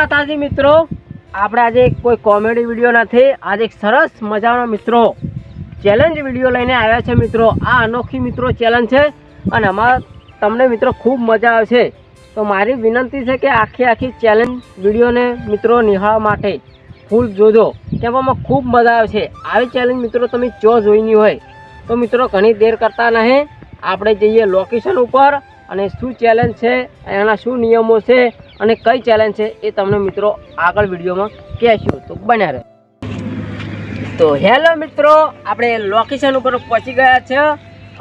માતાજી મિત્રો? આપણે આજે કોઈ કોમેડી વીડિયો નથી. આજે એક સરસ મજાનો મિત્રો ચેલેન્જ વીડિયો લઈને આવ્યા છે મિત્રો. આ અનોખી મિત્રો ચેલેન્જ છે અને આમાં તમને મિત્રો ખૂબ મજા આવશે. તો મારી વિનંતી છે કે આખી આખી ચેલેન્જ વિડીયોને મિત્રો નિહાળવા માટે ફૂલ જોજો. કેમ આમાં ખૂબ મજા આવે છે આવી ચેલેન્જ મિત્રો તમે ચો જોઈની હોય, તો મિત્રો ઘણી દેર કરતા નહીં. આપણે જઈએ લોકેશન ઉપર અને શું ચેલેન્જ છે, એના શું નિયમો છે અને કઈ ચેલેન્જ છે એ તમને મિત્રો આગળ વિડીયોમાં કહેશું. તો બન્યા રહે. તો હેલો મિત્રો, આપણે લોકેશન ઉપર પહોંચી ગયા છે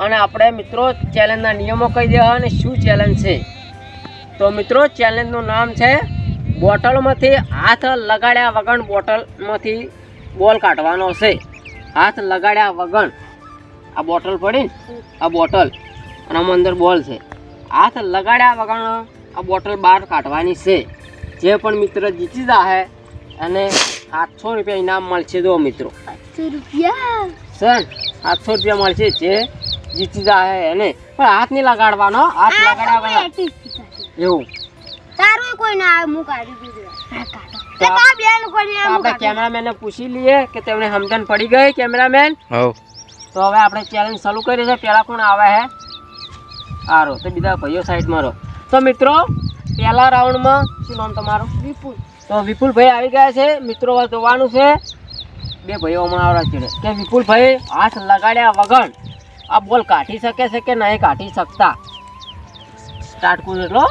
અને આપણે મિત્રો ચેલેન્જના નિયમો કહી દેવા અને શું ચેલેન્જ છે. તો મિત્રો ચેલેન્જનું નામ છે બોટલમાંથી હાથ લગાડ્યા વગર બોટલમાંથી બોલ કાઢવાનો છે. હાથ લગાડ્યા વગર. આ બોટલ પડી આ બોટલ. અને આમાં અંદર બોલ છે. હાથ લગાડ્યા વગર આ બોટલ બહાર કાઢવાની છે. જે પણ મિત્ર જીતી જાહે અને સાતસો રૂપિયા ઇનામ મળશે જો મિત્રો. રૂપિયા? સર સાતસો રૂપિયા મળશે જે જીતી જાહે એને. પણ હાથ નહીં લગાડવાનો હાથ લગાડ્યા એવું. તારું કોઈ ના હું કાઢી દીધું હા ના પૂછી લઈએ કે તેમને સમજણ પડી ગઈ કેમેરામેન? તો હવે આપણે ચેલેન્જ ચાલુ કરી છે પહેલા કોણ આવે હે? સારો તો બીજા ભાઈઓ સાઈડમાં રહો. તો મિત્રો પહેલા રાઉન્ડમાં શું નામ તમારું? વિપુલ. તો વિપુલભાઈ આવી ગયા છે. મિત્રો જોવાનું છે. બે ભાઈઓ હમણાં આવડા છે. કે વિપુલભાઈ હાથ લગાડ્યા વગર આ બોલ કાઢી શકે છે કે નહીં કાઢી શકતા? સ્ટાર્ટ કરું એટલો.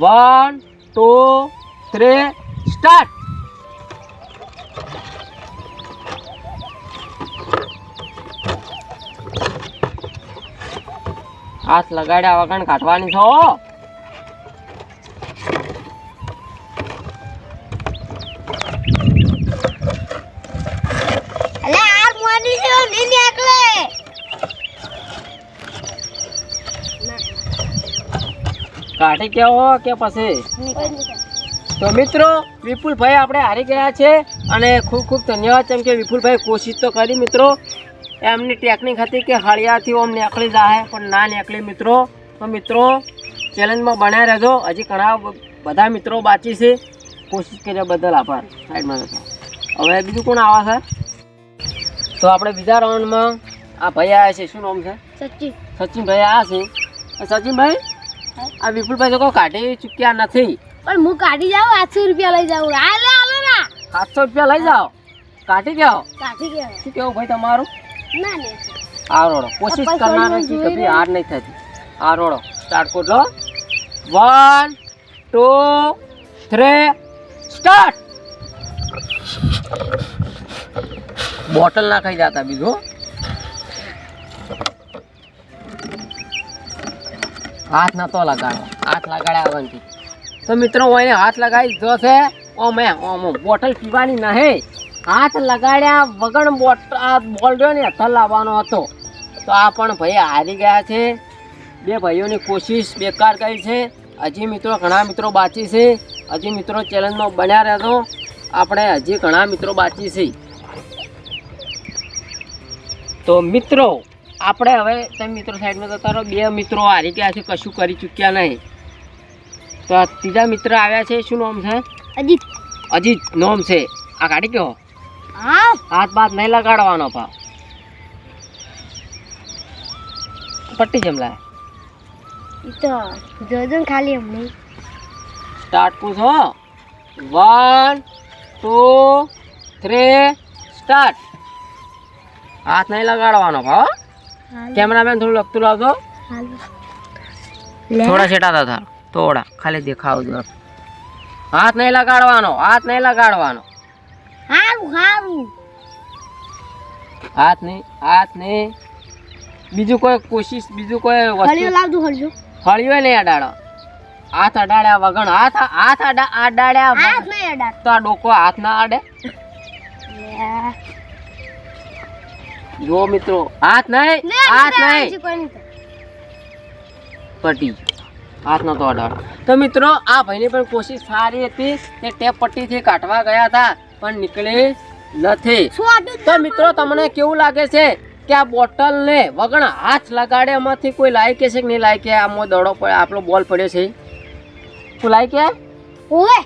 વન ટુ થ્રી સ્ટાર્ટ હાથ લગાડ્યા વગર કાઢવાની છો? કાઢી કેવો કે પછી? તો મિત્રો વિપુલભાઈ આપણે હારી ગયા છે અને ખૂબ ખૂબ ધન્યવાદ. કેમ કે વિપુલભાઈ કોશિશ તો કરી મિત્રો. એમની ટેકનિક હતી કે હળિયાથી ઓમ નીકળી જાય પણ ના નીકળી મિત્રો. તો મિત્રો ચેલેન્જમાં બનાવી રહેજો. હજી ઘણા બધા મિત્રો બાકી છે. કોશિશ કર્યા બદલ આભાર. સાઈડમાં જતો હવે બીજું કોણ આવે છે? તો આપણે બીજા રાઉન્ડમાં આ ભાઈ આવ્યા છે. શું નામ છે? સચિન. સચિનભાઈ આવ્યા છે. સચિનભાઈ? આ વિપુલભાઈ તો કોઈ કાઢી ચૂક્યા નથી. પણ હું કાઢી જાઉં આઠસો રૂપિયા લઈ જાઉં. આ લે આલો ના સાતસો રૂપિયા લઈ જાઓ. કાઢી ગયો કાઢી ગયો શું કેવું ભાઈ તમારું? ના ને. આ રોડો. કોશિશ કરનાર નથી કભી હાર નહીં થતી. આ રોડો. સ્ટાર્ટ લો. One two three start bottle ના ખાઈ જતા બીજું હાથ નતો લગાડો. હાથ લગાડ્યા વગરથી. તો મિત્રો, હું હાથ લગાવી જો છે. ઓમે ઓમ બોટલ પીવાની નહીં. હાથ લગાડ્યા વગર બોટ આ બોલ ને હથલ લાવવાનો હતો. તો આ પણ ભાઈ હારી ગયા છે. બે ભાઈઓની કોશિશ બેકાર કરી છે. હજી મિત્રો, ઘણા મિત્રો બાકી છે. હજી મિત્રો ચેલેન્જમાં બન્યા રહેતો આપણે હજી ઘણા મિત્રો બાકી છે. તો મિત્રો આપણે હવે તમે મિત્રો સાઈડમાં જતા રહો. બે મિત્રો હારી ગયા છે કશું કરી ચૂક્યા નહીં. તો આ ત્રીજા મિત્ર આવ્યા છે શું નામ છે? અજીત. અજીત નામ છે. આ કાઢી કયો? હાથ બાત નહીં લગાડવાનો પા પટ્ટી જમલાય ઈ તો જોજો ખાલી અમને સ્ટાર્ટ પૂછો. વન ટુ થ્રી સ્ટાર્ટ હાથ નહીં લગાડવાનો ભાવ કેમેરામેન થોડું લખતું લાવજો. થોડા છેટા હતા થોડા. ખાલી દેખાવ હાથ નહીં લગાડવાનો. હાથ નહીં લગાડવાનો. હારું હારું. હાથ નહીં હાથ નહીં. બીજું કોઈ કોશિશ બીજું કોઈ હળિયો વસ્તુ લાવજો હળિયો. હળિયો નહીં અડાડો. હાથ અડાડ્યા વગર હાથ હાથ અડા અડાડ્યા હાથ નહીં અડાડ તો આ ડોકો હાથ ના અડે. જો મિત્રો હાથ નહીં? હાથ નહીં? પટી હાથ નતો અડાડો. તો મિત્રો આ ભાઈની પણ કોશિશ સારી હતી તે ટેપ પટ્ટીથી કાઢવા ગયા હતા પણ નીકળી નથી. તો મિત્રો તમને કેવું લાગે છે કે આ બોટલને વગર હાથ લગાડ્યામાંથી કોઈ લાયક છે કે નહીં લાયક? આમાં દડો પડે આપણો બોલ પડ્યો છે? શું લાયક ઓવે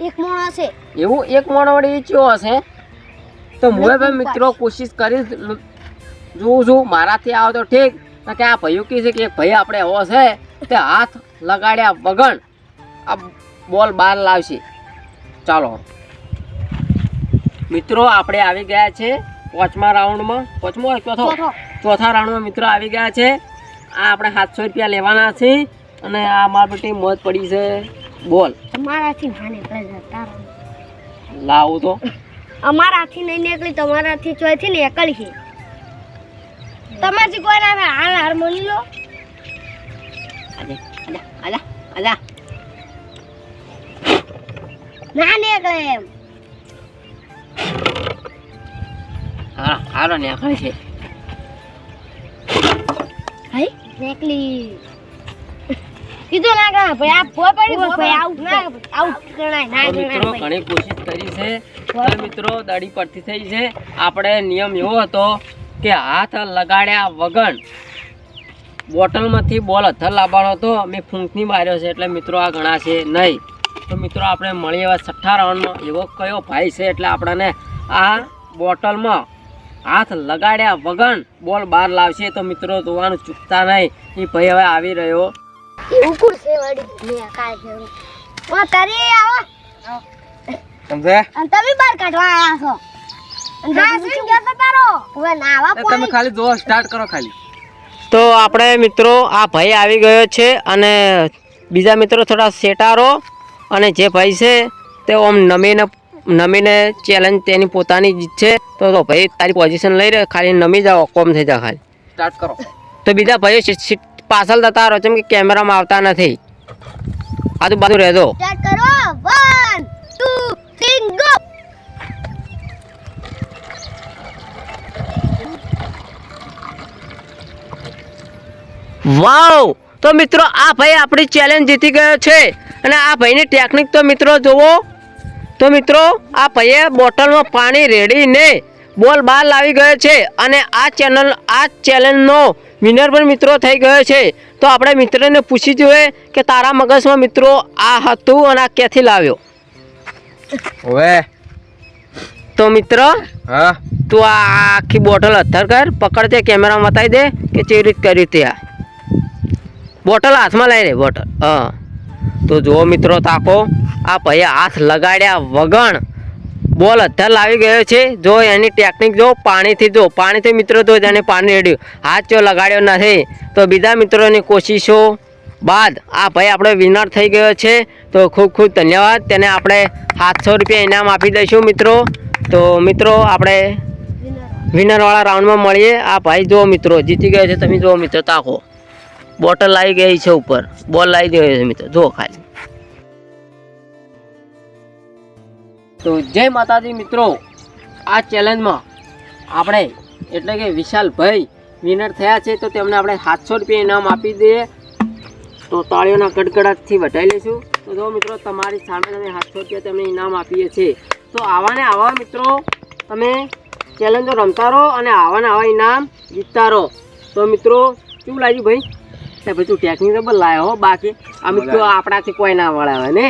એક મોણો છે એવું એક મોણવડી ઈચ્યો હશે? તો હું ભાઈ મિત્રો કોશિશ કરીશ જોઉં છું મારાથી આવો તો ઠીક. કે આ ભાઈઓ કહે છે કે ભાઈ આપણે એવો છે તે હાથ લગાડ્યા વગર આ બોલ બહાર લાવશે. ચાલો. મિત્રો આપણે આવી ગયા છે પાંચમા રાઉન્ડમાં. પાંચમો ચોથો? ચોથો. રાઉન્ડમાં મિત્રો આવી ગયા છે. આ આપણે સાતસો રૂપિયા લેવાના છે અને આ મારા બધી મત પડી છે. બોલ. લાવું તો. અમારાથી નહીં નીકળી તમારાથી ચોથી નીકળી છે તમારથી કોઈ ના હાલ હાર મળી લો. ના નીકળે એમ. હા હારો ને આખરે છે. હઈ નીકળી. કીધું ના ગણાય. ભાઈ આ પડી ભાઈ આઉટ ના આઉટ ગણાય. ના મિત્રો ઘણી કોશિશ કરી છે. મિત્રો દાડી પરથી થઈ છે. આપણે નિયમ એવો હતો કે હાથ લગાડ્યા વગર બોટલમાંથી બોલ અથર લાવવાનો હતો. મેં ફૂંકની માર્યો છે એટલે મિત્રો આ ઘણા છે નહીં. તો મિત્રો આપણે મળીએ એવા છઠ્ઠા રાઉન્ડમાં. એવો કયો ભાઈ છે એટલે આપણને આ બોટલમાં હાથ લગાડ્યા વગર બોલ બહાર લાવશે. તો મિત્રો જોવાનું ચૂકતા નહીં. એ ભાઈ હવે આવી રહ્યો. એવું છે વળી. મેં કાલ કરું વા તારી આવો. સમજે અને તમે બહાર કાઢવા આયા છો. અને હા શું કહેતો તારો? હવે નાવા તમે ખાલી જો સ્ટાર્ટ કરો ખાલી. તો આપણે મિત્રો આ ભાઈ આવી ગયો છે અને બીજા મિત્રો થોડા સેટારો અને જે ભાઈ છે તે ઓમ નમીને નમીને ચેલેન્જ તેની પોતાની જીત છે. તો તો ભાઈ તારી પોઝિશન લઈ રહે ખાલી નમી જાઓ કોમ થઈ જાઓ ખાલી. સ્ટાર્ટ કરો. તો બીજા ભાઈઓ પાછળ જતા રહો જેમ કે કેમેરામાં આવતા નથી. આ તો સ્ટાર્ટ કરો. 1 2 3 ગો વાવ! તો મિત્રો આ ભાઈ આપણી ચેલેન્જ જીતી ગયો છે. અને આ ભાઈની ટેકનિક તો મિત્રો જુઓ. તો મિત્રો આ ભાઈએ બોટલમાં પાણી રેડીને બોલ બહાર લાવી ગયો છે. અને આ ચેનલ આ ચેલેન્જનો વિનર પણ મિત્રો થઈ ગયો છે. તો આપણે મિત્રને પૂછી જોઈએ કે તારા મગજમાં મિત્રો આ હતું અને આ ક્યાંથી લાવ્યો? હવે તો મિત્ર હા. તું આ આખી બોટલ અથર કર પકડ તે કેમેરામાં બતાવી દે કે જે રીત કર્યું તે આ. બોટલ હાથમાં લઈ રે બોટલ. હા. તો જુઓ મિત્રો તાકો આ ભાઈએ હાથ લગાડ્યા વગર બોલ, અત્યારે લાવી ગયો છે. જો એની ટેકનિક જો, પાણીથી જો, પાણીથી મિત્રો તો તેને પાણી રેડ્યું. હાથ જો લગાડ્યો નથી, તો બીજા મિત્રોની કોશિશો બાદ આ ભાઈ આપણો વિનર થઈ ગયો છે. તો ખૂબ ખૂબ ધન્યવાદ. તેને આપણે સાતસો રૂપિયા ઇનામ આપી દઈશું મિત્રો. તો મિત્રો, આપણે વિનરવાળા રાઉન્ડમાં મળીએ. આ ભાઈ જુઓ મિત્રો, જીતી ગયો છે. તમે જુઓ મિત્રો તાકો બોટલ લાવી ગઈ છે ઉપર. બોલ લાવી ગયો છે મિત્રો. જુઓ ખાલી. તો જય માતાજી મિત્રો. આ ચેલેન્જમાં આપણે એટલે કે વિશાલભાઈ વિનર થયા છે તો તેમને આપણે સાતસો રૂપિયા ઇનામ આપી દઈએ. તો તાળીઓના કડકડાટથી વટાઈ લઈશું. તો જો મિત્રો તમારી સામે તમે સાતસો રૂપિયા તેમને ઇનામ આપીએ છીએ. તો આવાને આવા મિત્રો તમે ચેલેન્જો રમતા રહો અને આવાને આવા ઇનામ જીતતા રહો. તો મિત્રો શું લાગ્યું ભાઈ? ભાઈ તું ટેકનિક લાવ્યો હો બાકી. આ મિત્રો આપણાથી કોઈ ના વળાવે ને?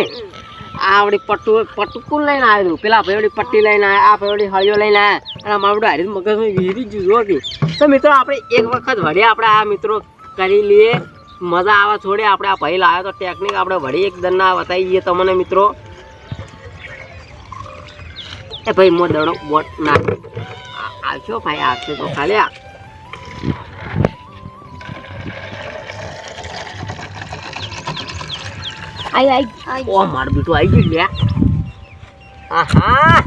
આ આપણી પટ્ટુ પટ્ટુકુલ લઈને આવ્યું પેલા ભાઈ પટ્ટી લઈને આવ્યા આ ભાઈ હળીઓ લઈને આવ્યા અને અમારું હારી મગજમાં વીરી જુઓ કે. તો મિત્રો, આપણે એક વખત વળી આપણે આ મિત્રો કરી લઈએ. મજા આવે થોડી, આપણે આ ભાઈ લાવ્યો તો ટેકનિક આપણે વળી એક દરના બતાવી દઈએ તમને મિત્રો. એ ભાઈ, મો દડો બોટ નાખ્યો આવશો ભાઈ, આવશે તો ખાલી આ. આઈ આઈ ઓ, મારું બેટું આવી ગયું લ્યા. આહા.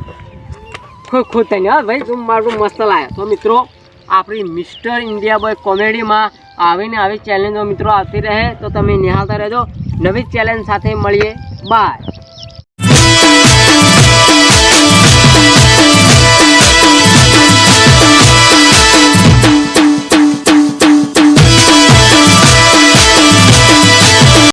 ખૂબ તને હા, ભાઈ, તું મારું મસ્ત લાવ્યો તો મિત્રો, આપણી મિસ્ટર ઇન્ડિયા બોય કોમેડીમાં આવીને આવી ચેલેન્જો મિત્રો આવતી રહે. તો તમે નિહાળતા રહેજો. નવી ચેલેન્જ સાથે મળીએ. બાય